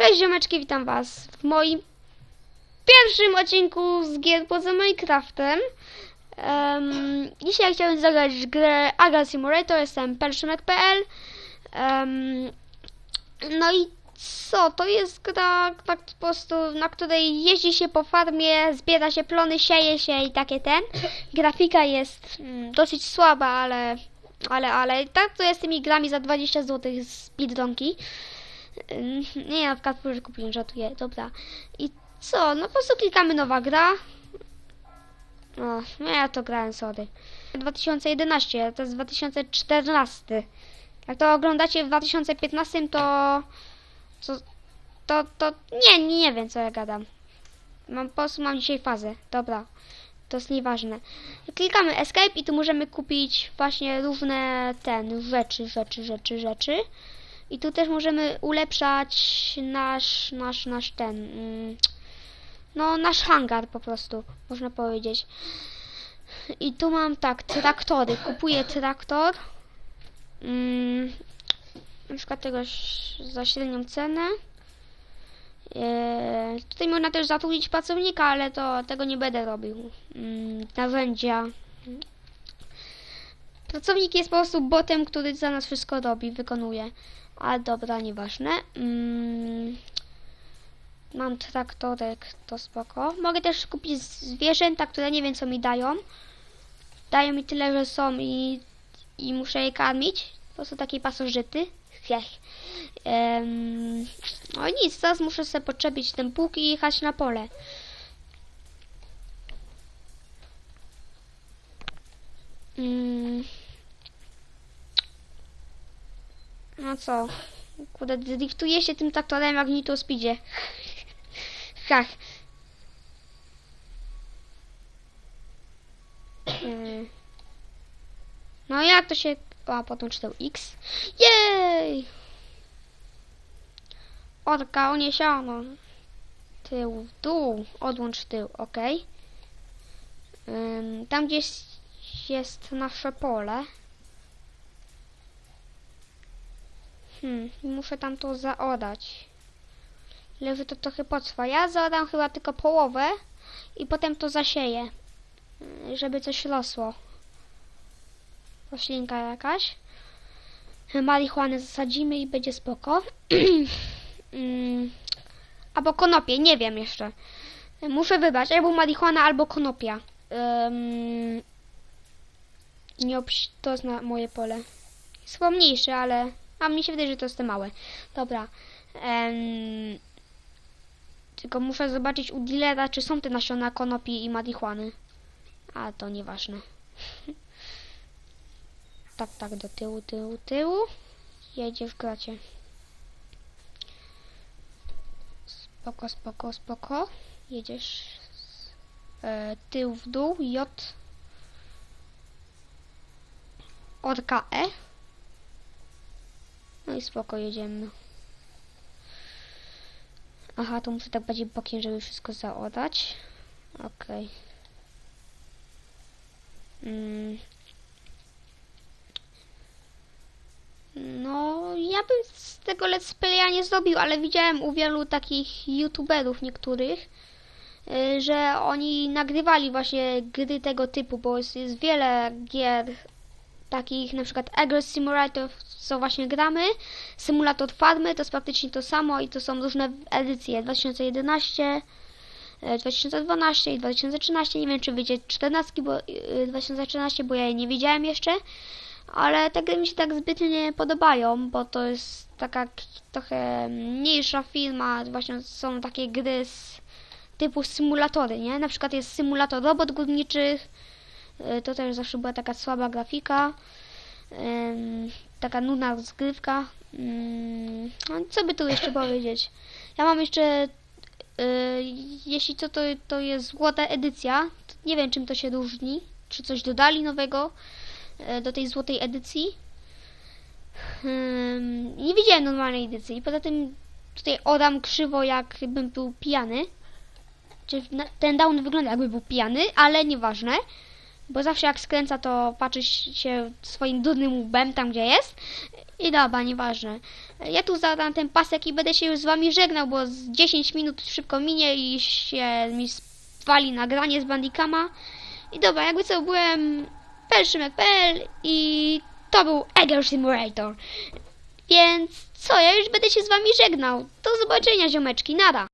Cześć ziomeczki, witam was w moim pierwszym odcinku z gier poza Minecraftem. Um, dzisiaj chciałem zagrać grę Agra Simulator, jestem perszymek.pl um, No i co, to jest gra tak po prostu, na której jeździ się po farmie, zbiera się plony, sieje się i takie ten. Grafika jest mm, dosyć słaba, ale, ale, ale tak to jest tymi grami za 20 zł z Biedronki. Ym, Nie, na przykład że kupiłem, żartuję, dobra. I co, no po prostu klikamy nowa gra. O, no ja to grałem, sorry. 2011, to jest 2014. Jak to oglądacie w 2015, to... To, to, to nie, nie wiem, co ja gadam. Mam, po prostu mam dzisiaj fazę, dobra. To jest nieważne. Klikamy escape i tu możemy kupić właśnie różne ten, rzeczy, rzeczy, rzeczy, rzeczy. I tu też możemy ulepszać nasz, nasz, nasz ten, mm, no nasz hangar po prostu, można powiedzieć. I tu mam tak, traktory. Kupuję traktor. Mm, na przykład tego za średnią cenę. Eee, tutaj można też zatrudnić pracownika, ale to tego nie będę robił. Mm, narzędzia. Pracownik jest po prostu botem, który za nas wszystko robi, wykonuje. A dobra, nieważne. Mm, mam traktorek, to spoko. Mogę też kupić zwierzęta, które nie wiem co mi dają. Dają mi tyle, że są i, i muszę je karmić. Po prostu takie pasożyty. Hech. Em, no i nic, teraz muszę sobie podczepić ten pług i jechać na pole. Mm. No co? Kurde, driftuje się tym traktorem jak for Speedzie. Hach. Mm. No jak to się... A, potem czytał X. Jej! Orka uniesiono. Tył w dół. Odłącz tył, ok. Tam gdzieś jest nasze pole. Hmm, muszę tam to zaodać. Leży to trochę potrwa. Ja zaodam chyba tylko połowę i potem to zasieję, y, żeby coś rosło. Roślinka jakaś. Marihuanę zasadzimy i będzie spoko. Mm, albo konopie, nie wiem jeszcze. Muszę wybrać albo marihuana, albo konopia. Ym, nie obś- to jest na moje pole. Jest chyba mniejsze, ale... A mi się wydaje, że to jest te małe. Dobra. Tylko muszę zobaczyć u dealera, czy są te nasiona konopi i marihuany. A to nieważne. tak, tak, do tyłu, tyłu, tyłu. Jedzie w gracie. Spoko, spoko, spoko. Jedziesz. E, tył w dół, J. Orka E. No i spoko, jedziemy. Aha, to muszę tak bardziej bokiem, żeby wszystko zaodać. Okej. Mm. No, ja bym z tego let's playa nie zrobił, ale widziałem u wielu takich youtuberów niektórych, y, że oni nagrywali właśnie gry tego typu, bo jest, jest wiele gier takich na przykład Agro Simulator, co właśnie gramy, Simulator Farmy, to jest praktycznie to samo i to są różne edycje. 2011, e, 2012 i 2013, nie wiem czy wyjdzie 14, bo, e, 2013, bo ja je nie widziałem jeszcze, ale te gry mi się tak zbytnio nie podobają, bo to jest taka trochę mniejsza firma, właśnie są takie gry z typu symulatory, nie? Na przykład jest symulator robot górniczych, y, to też zawsze była taka słaba grafika, taka nudna rozgrywka. No, co by tu jeszcze powiedzieć? Ja mam jeszcze, y, jeśli to, to, to jest złota edycja, nie wiem czym to się różni, czy coś dodali nowego y, do tej złotej edycji. Ym, nie widziałem normalnej edycji poza tym tutaj odam krzywo jakbym był pijany. Czy ten down wygląda jakby był pijany, ale nieważne. Bo zawsze jak skręca, to patrzy się swoim durnym łbem tam, gdzie jest. I dobra, nieważne. Ja tu zadam ten pasek i będę się już z wami żegnał, bo z 10 minut szybko minie i się mi spali nagranie z Bandicama. I dobra, jakby co, byłem Perszymek.pl i to był Egger Simulator. Więc co, ja już będę się z wami żegnał. Do zobaczenia, ziomeczki, nada.